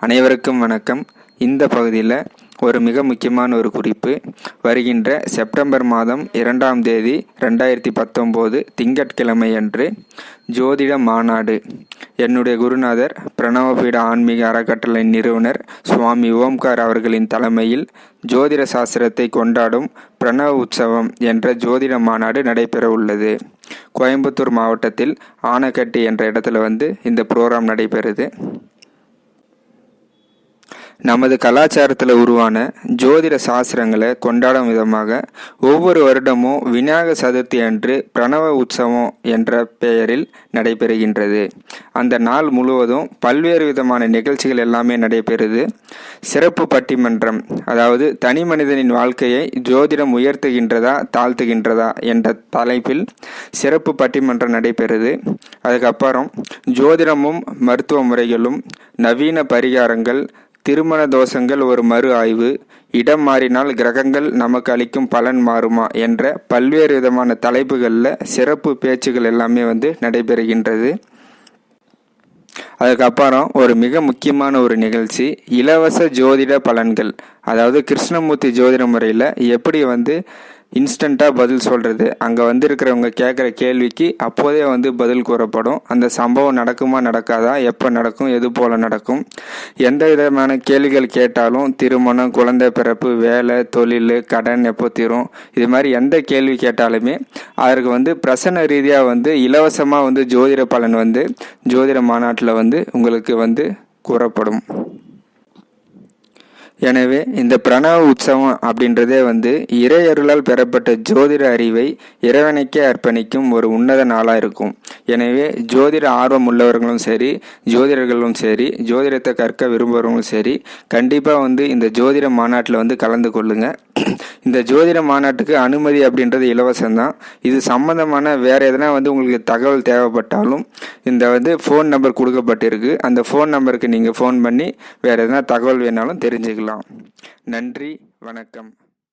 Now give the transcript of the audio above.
அனைவருக்கும் வணக்கம். இந்த பகுதியில் ஒரு மிக முக்கியமான ஒரு குறிப்பு. வருகின்ற செப்டம்பர் மாதம் இரண்டாம் தேதி ரெண்டாயிரத்தி பத்தொம்போது திங்கட்கிழமை அன்று ஜோதிட மாநாடு. என்னுடைய குருநாதர் பிரணவபீட ஆன்மீக அறக்கட்டளை நிறுவனர் சுவாமி ஓம்கார் அவர்களின் தலைமையில் ஜோதிட சாஸ்திரத்தை கொண்டாடும் பிரணவ உற்சவம் என்ற ஜோதிட மாநாடு நடைபெற உள்ளது. கோயம்புத்தூர் மாவட்டத்தில் ஆனக்கட்டி என்ற இடத்துல வந்து இந்த ப்ரோக்ராம் நடைபெறுது. நமது கலாச்சாரத்தில் உருவான ஜோதிட சாஸ்திரங்களை கொண்டாடும் விதமாக ஒவ்வொரு வருடமும் விநாயக சதுர்த்தி அன்று பிரணவ உற்சவம் என்ற பெயரில் நடைபெறுகின்றது. அந்த நாள் முழுவதும் பல்வேறு விதமான நிகழ்ச்சிகள் எல்லாமே நடைபெறுது. சிறப்பு பட்டிமன்றம் அதாவது தனி மனிதனின் வாழ்க்கையை ஜோதிடம் உயர்த்துகின்றதா தாழ்த்துகின்றதா என்ற தலைப்பில் சிறப்பு பட்டிமன்றம் நடைபெறுது. அதுக்கப்புறம் ஜோதிடமும் மருத்துவ முறைகளும் நவீன பரிகாரங்கள் திருமண தோஷங்கள் ஒரு மறு ஆய்வு. இடம் மாறினால் கிரகங்கள் நமக்கு அளிக்கும் பலன் மாறுமா என்ற பல்வேறு விதமான தலைப்புகளில் சிறப்பு பேச்சுகள் எல்லாமே வந்து நடைபெறுகின்றது. அதுக்கப்புறம் ஒரு மிக முக்கியமான ஒரு நிகழ்ச்சி இலவச ஜோதிட பலன்கள். அதாவது கிருஷ்ணமூர்த்தி ஜோதிட முறையில் எப்படி வந்து இன்ஸ்டண்ட்டாக பதில் சொல்கிறது அங்கே வந்திருக்கிறவங்க கேட்குற கேள்விக்கு அப்போதே வந்து பதில் கூறப்படும். அந்த சம்பவம் நடக்குமா நடக்காதா? எப்போ நடக்கும்? எது போல் நடக்கும்? எந்த விதமான கேள்விகள் கேட்டாலும் திருமணம் குழந்தை பிறப்பு வேலை தொழில் கடன் எப்போ தீரும்? இது மாதிரி எந்த கேள்வி கேட்டாலுமே அதற்கு வந்து பிரசன ரீதியாக வந்து இலவசமாக வந்து ஜோதிட பலன் வந்து ஜோதிட மாநாட்டில் வந்து உங்களுக்கு வந்து கூறப்படும். எனவே இந்த பிரணவ உற்சவம் அப்படின்றதே வந்து இறையருளால் பெறப்பட்ட ஜோதிட அறிவை இறைவனுக்கே அர்ப்பணிக்கும் ஒரு உன்னத நாளாக இருக்கும். எனவே ஜோதிட ஆர்வம் உள்ளவர்களும் சரி ஜோதிடர்களும் சரி ஜோதிடத்தை கற்க விரும்புகிறவங்களும் சரி கண்டிப்பாக வந்து இந்த ஜோதிட மாநாட்டில் வந்து கலந்து கொள்ளுங்கள் இந்த ஜோதிட மாநாட்டுக்கு அனுமதி அப்படின்றது இலவசம்தான். இது சம்மந்தமான வேறு எதனா வந்து உங்களுக்கு தகவல் தேவைப்பட்டாலும் இந்த வந்து ஃபோன் நம்பர் கொடுக்கப்பட்டிருக்கு. அந்த ஃபோன் நம்பருக்கு நீங்கள் ஃபோன் பண்ணி வேறு எதனா தகவல் வேணாலும் தெரிஞ்சுக்கலாம். நன்றி வணக்கம்.